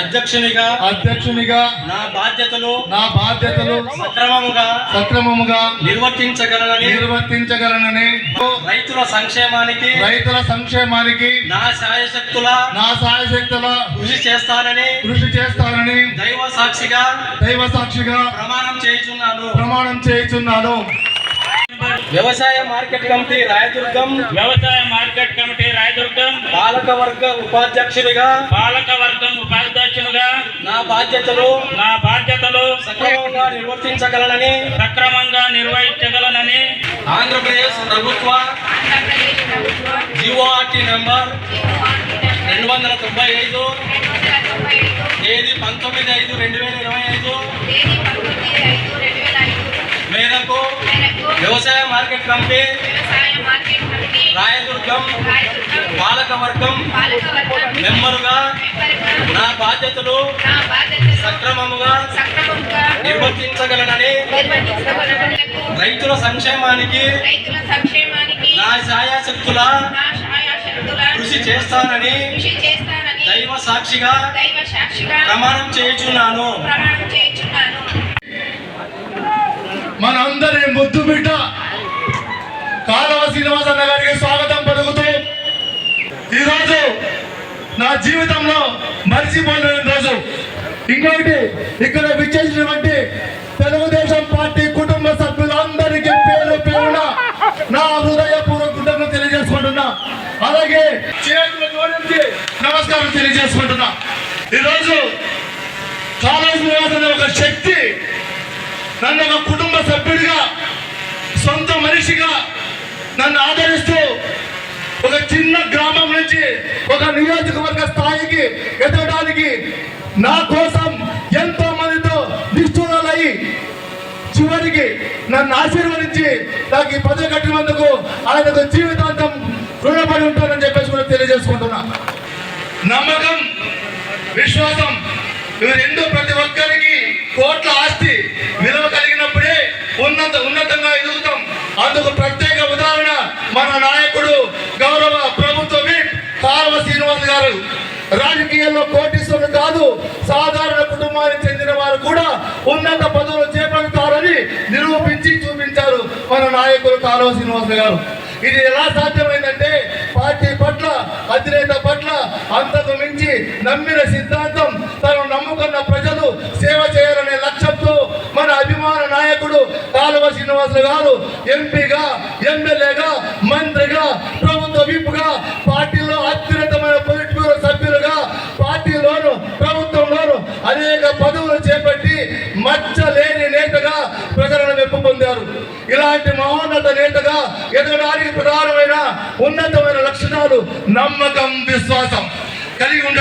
అధ్యక్షునిగా అధ్యక్షునిగా నా బాధ్యతలు నా బాధ్యతలు సక్రమముగా సక్రమముగా నిర్వర్తించగలనని నిర్వర్తించగలనని రైతుల సంక్షేమానికి రైతుల సంక్షేమానికి నా శాయశక్తుల నా సాయశక్తుల కృషి చేస్తానని కృషి చేస్తానని దైవ సాక్షిగా దైవ సాక్షిగా ప్రమాణం చేయుచున్నాను. ప్రమాణం చేయుచున్నాను. వ్యవసాయ మార్కెట్ కమిటీ రాయదుర్గం. వ్యవసాయ మార్కెట్ కమిటీ రాయదుర్గం. పాలకవర్గ ఉపాధ్యక్షుడిగా పాలక వర్గం ఉపాధ్యక్షునిగా. నా బాధ్యతలు నా బాధ్యతలు సక్రమంగా నిర్వర్తించగలనని. సక్రమంగా నిర్వహించగలనని ఆంధ్రప్రదేశ్ ప్రభుత్వ జీఓఆర్టీ నంబర్ రెండు వందల తొంభై ఐదు. తేదీ పంతొమ్మిది ఐదు రెండు వేల ఇరవై ఐదు. వ్యవసాయ మార్కెట్ కమిటీ రాయదుర్గం పాలకవర్గం మెంబరుగా నా బాధ్యతలు సక్రమముగా నిర్వర్తించగలనని రైతుల సంక్షేమానికి నా ఛాయాశక్తుల కృషి చేస్తానని దైవ సాక్షిగా ప్రమాణం చేయుచున్నాను. మనందరి ముద్దు బిడ్డ నా జీవితంలో మర్చిపోలేని రోజు. ఇంకొకటి ఇక్కడ విచ్చేసినటువంటి తెలుగుదేశం పార్టీ కుటుంబ సభ్యులందరికీ పేరు పేరున నా హృదయపూర్వక కృతజ్ఞతలు తెలియజేసుకుంటున్నా. అలాగే నమస్కారం తెలియజేసుకుంటున్నా. ఈరోజు కాళేశ్వర శ్రీనివాసన్న ఒక శక్తి నన్ను ఒక కుటుంబ సభ్యుడిగా సొంత మనిషిగా నన్ను ఆదరిస్తూ నుంచి ఒక నియోజకవర్గ స్థాయికి ఎదగడానికి నా కోసం ఎంతో మందితో నిష్ఠురాలయ్యి చివరికి నన్ను ఆశీర్వదించి నాకు ఈ పదవి కట్టినందుకు ఆయనకు జీవితాంతం రుణపడి ఉంటానని చెప్పేసి కూడా తెలియజేసుకుంటున్నా. నమ్మకం విశ్వాసం ఇవి రెండు ప్రతి ఒక్కరికి కోట్ల ఆస్తి విలువ కలిగినప్పుడే ఉన్నత ఉన్నతంగా ఎదుగుతాం. అందుకు ప్రత్యేక ఉదాహరణ మన నాయకుడు గౌరవ ప్రభుత్వ విప్ కాల్వ శ్రీనివాస్ గారు రాజకీయాల్లో కోటీశ్వరులు కాదు సాధారణ కుటుంబానికి చెందిన వారు కూడా ఉన్నత పదవులు చేపడతారని నిరూపించి చూపించారు మన నాయకులు కాలువ శ్రీనివాస్ గారు. ఇది ఎలా సాధ్యమైందంటే పార్టీ పట్ల అధినేత పట్ల అంతకు మించి నమ్మిన సిద్ధాంతం తను నమ్ముకున్న ప్రజలు సేవ చేయాలనే లక్ష్యంతో మన అభిమాన నాయకుడు కాలువ శ్రీనివాసులు గారు ఎంపీగా ఎమ్మెల్యేగా మంత్రిగా ప్రభుత్వ విప్గా పార్టీలో ఇలాంటి మహోన్నత నేతగా ఎదగడానికి ప్రధానమైన ఉన్నతమైన లక్షణాలు నమ్మకం విశ్వాసం కలిగి ఉండ